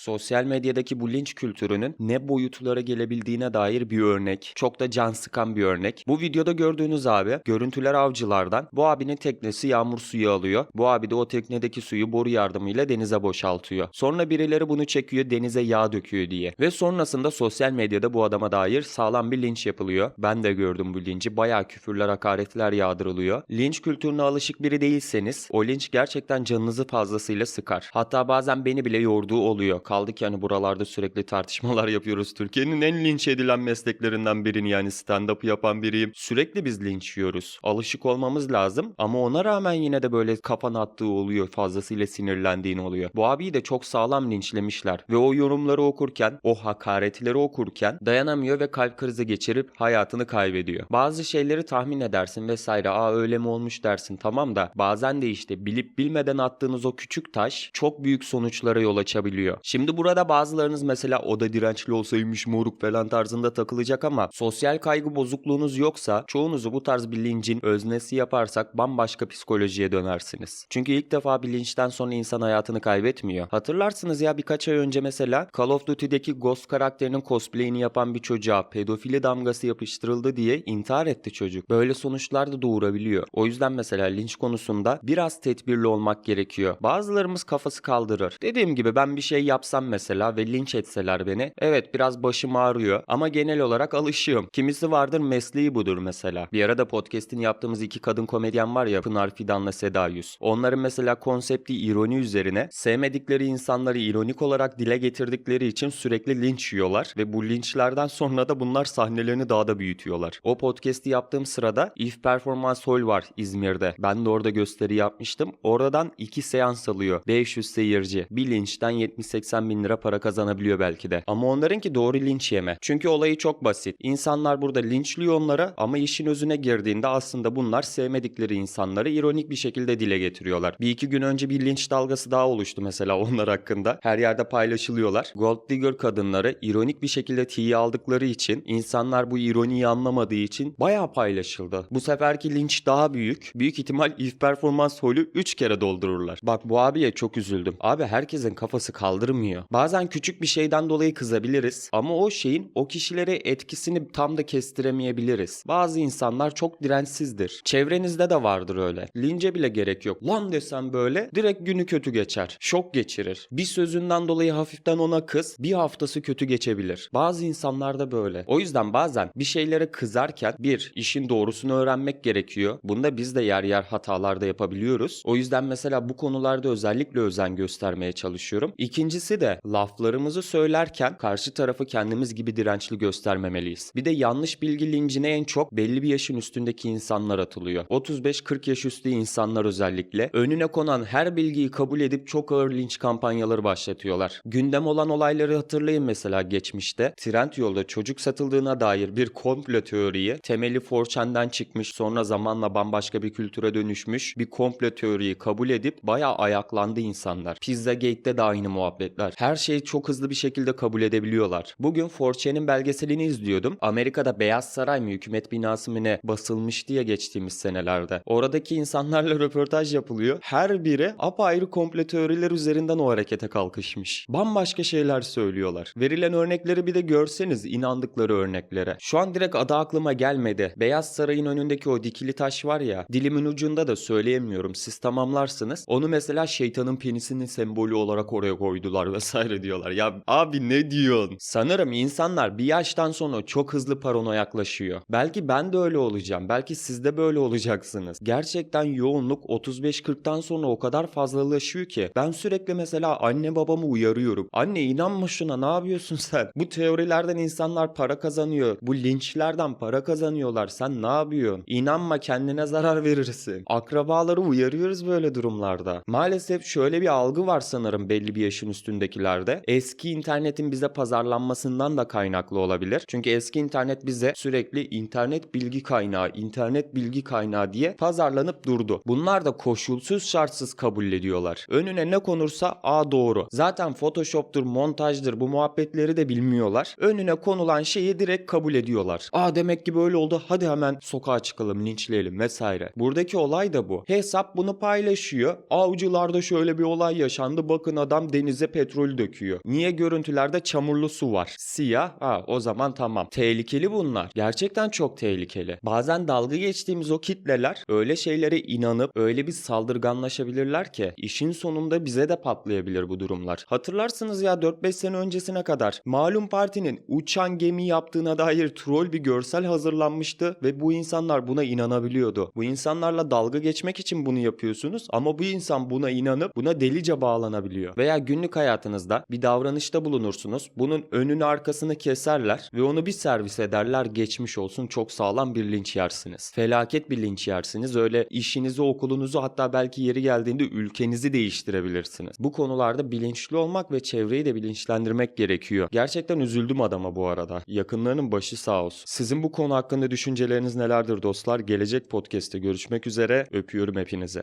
Sosyal medyadaki bu linç kültürünün ne boyutlara gelebildiğine dair bir örnek. Çok da can sıkan bir örnek. Bu videoda gördüğünüz abi görüntüler avcılardan. Bu abinin teknesi yağmur suyu alıyor. Bu abi de o teknedeki suyu boru yardımıyla denize boşaltıyor. Sonra birileri bunu çekiyor denize yağ döküyor diye. Ve sonrasında sosyal medyada bu adama dair sağlam bir linç yapılıyor. Ben de gördüm bu linci. Bayağı küfürler, hakaretler yağdırılıyor. Linç kültürüne alışık biri değilseniz o linç gerçekten canınızı fazlasıyla sıkar. Hatta bazen beni bile yorduğu oluyor. Kaldı ki hani buralarda sürekli tartışmalar yapıyoruz. Türkiye'nin en linç edilen mesleklerinden birini yani stand-up yapan biriyim. Sürekli biz linç yiyoruz. Alışık olmamız lazım ama ona rağmen yine de böyle kafana attığı oluyor. Fazlasıyla sinirlendiğin oluyor. Bu abiyi de çok sağlam linçlemişler. Ve o yorumları okurken, o hakaretleri okurken dayanamıyor ve kalp krizi geçirip hayatını kaybediyor. Bazı şeyleri tahmin edersin vesaire. Aa öyle mi olmuş dersin tamam da bazen de işte bilip bilmeden attığınız o küçük taş çok büyük sonuçlara yol açabiliyor. Şimdi burada bazılarınız mesela o da dirençli olsaymış moruk falan tarzında takılacak ama sosyal kaygı bozukluğunuz yoksa çoğunuzu bu tarz bir lincin öznesi yaparsak bambaşka psikolojiye dönersiniz. Çünkü ilk defa bir linçten sonra insan hayatını kaybetmiyor. Hatırlarsınız ya birkaç ay önce mesela Call of Duty'deki Ghost karakterinin cosplay'ini yapan bir çocuğa pedofili damgası yapıştırıldı diye intihar etti çocuk. Böyle sonuçlar da doğurabiliyor. O yüzden mesela linç konusunda biraz tedbirli olmak gerekiyor. Bazılarımız kafası kaldırır. Dediğim gibi ben bir şey yapsam mesela ve linç etseler beni evet biraz başım ağrıyor ama genel olarak alışığım. Kimisi vardır mesleği budur mesela. Bir arada podcast'ini yaptığımız iki kadın komedyen var ya Pınar Fidan'la Seda Yüz. Onların mesela konsepti ironi üzerine sevmedikleri insanları ironik olarak dile getirdikleri için sürekli linç yiyorlar ve bu linçlerden sonra da bunlar sahnelerini daha da büyütüyorlar. O podcast'i yaptığım sırada If Performance Hall var İzmir'de. Ben de orada gösteri yapmıştım. Oradan iki seans alıyor. 500 seyirci. Bir linçten 70-80 bin lira para kazanabiliyor belki de. Ama onlarınki doğru linç yeme. Çünkü olayı çok basit. İnsanlar burada linçliyor onlara ama işin özüne girdiğinde aslında bunlar sevmedikleri insanları ironik bir şekilde dile getiriyorlar. Bir iki gün önce bir linç dalgası daha oluştu mesela onlar hakkında. Her yerde paylaşılıyorlar. Gold digger kadınları ironik bir şekilde tiye aldıkları için insanlar bu ironiyi anlamadığı için bayağı paylaşıldı. Bu seferki linç daha büyük. Büyük ihtimal if performance holü 3 kere doldururlar. Bak bu abiye çok üzüldüm. Abi herkesin kafası kaldırmıyor. Bazen küçük bir şeyden dolayı kızabiliriz ama o şeyin o kişilere etkisini tam da kestiremeyebiliriz. Bazı insanlar çok dirençsizdir. Çevrenizde de vardır öyle. Lince bile gerek yok. Lan desem böyle direkt günü kötü geçer. Şok geçirir. Bir sözünden dolayı hafiften ona kız bir haftası kötü geçebilir. Bazı insanlar da böyle. O yüzden bazen bir şeylere kızarken bir işin doğrusunu öğrenmek gerekiyor. Bunda biz de yer yer hatalarda yapabiliyoruz. O yüzden mesela bu konularda özellikle özen göstermeye çalışıyorum. İkincisi de laflarımızı söylerken karşı tarafı kendimiz gibi dirençli göstermemeliyiz. Bir de yanlış bilgi lincine en çok belli bir yaşın üstündeki insanlar atılıyor. 35-40 yaş üstü insanlar özellikle önüne konan her bilgiyi kabul edip çok ağır linç kampanyaları başlatıyorlar. Gündem olan olayları hatırlayın mesela geçmişte. Trendyol'da çocuk satıldığına dair bir komplo teoriyi temeli 4chan'den çıkmış sonra zamanla bambaşka bir kültüre dönüşmüş bir komplo teoriyi kabul edip bayağı ayaklandı insanlar. Pizzagate'de de aynı muhabbetler. Her şeyi çok hızlı bir şekilde kabul edebiliyorlar. Bugün 4chan'in belgeselini izliyordum. Amerika'da Beyaz Saray mı hükümet binası mı ne basılmış diye geçtiğimiz senelerde. Oradaki insanlarla röportaj yapılıyor. Her biri apayrı komplo teoriler üzerinden o harekete kalkışmış. Bambaşka şeyler söylüyorlar. Verilen örnekleri bir de görseniz inandıkları örneklere. Şu an direkt adı aklıma gelmedi. Beyaz Saray'ın önündeki o dikili taş var ya. Dilimin ucunda da söyleyemiyorum. Siz tamamlarsınız. Onu mesela şeytanın penisinin sembolü olarak oraya koydular vesaire diyorlar. Ya abi ne diyorsun? Sanırım insanlar bir yaştan sonra çok hızlı parano yaklaşıyor. Belki ben de öyle olacağım. Belki siz de böyle olacaksınız. Gerçekten yoğunluk 35-40'tan sonra o kadar fazlalaşıyor ki. Ben sürekli mesela anne babamı uyarıyorum. Anne inanma şuna ne yapıyorsun sen? Bu teorilerden insanlar para kazanıyor. Bu linçlerden para kazanıyorlar. Sen ne yapıyorsun? İnanma kendine zarar verirsin. Akrabaları uyarıyoruz böyle durumlarda. Maalesef şöyle bir algı var sanırım belli bir yaşın üstündekilerde. Eski internetin bize pazarlanmasından da kaynaklı olabilir. Çünkü eski internet bize sürekli internet bilgi kaynağı, internet bilgi kaynağı diye pazarlanıp durdu. Bunlar da koşulsuz şartsız kabul ediyorlar. Önüne ne konursa a doğru. Zaten Photoshop'tur, montajdır bu muhabbetleri de bilmiyorlar. Önüne konulan şeyi direkt kabul ediyorlar. Aa demek ki böyle oldu hadi hemen sokağa çıkalım linçleyelim vesaire. Buradaki olay da bu. Hesap bunu paylaşıyor. Avcılarda şöyle bir olay yaşandı bakın adam denize petrol petrolü döküyor. Niye görüntülerde çamurlu su var? Siyah. Ha o zaman tamam. Tehlikeli bunlar. Gerçekten çok tehlikeli. Bazen dalga geçtiğimiz o kitleler öyle şeylere inanıp öyle bir saldırganlaşabilirler ki işin sonunda bize de patlayabilir bu durumlar. Hatırlarsınız ya 4-5 sene öncesine kadar malum partinin uçan gemi yaptığına dair troll bir görsel hazırlanmıştı ve bu insanlar buna inanabiliyordu. Bu insanlarla dalga geçmek için bunu yapıyorsunuz ama bu insan buna inanıp buna delice bağlanabiliyor. Veya günlük hayatınızda bir davranışta bulunursunuz. Bunun önünü arkasını keserler ve onu bir servis ederler geçmiş olsun çok sağlam bir linç yersiniz. Felaket bir linç yersiniz. Öyle işinizi, okulunuzu hatta belki yeri geldiğinde ülkenizi değiştirebilirsiniz. Bu konularda bilinçli olmak ve çevreyi de bilinçlendirmek gerekiyor. Gerçekten üzüldüm adama bu arada. Yakınlarının başı sağ olsun. Sizin bu konu hakkında düşünceleriniz nelerdir dostlar? Gelecek podcast'te görüşmek üzere. Öpüyorum hepinizi.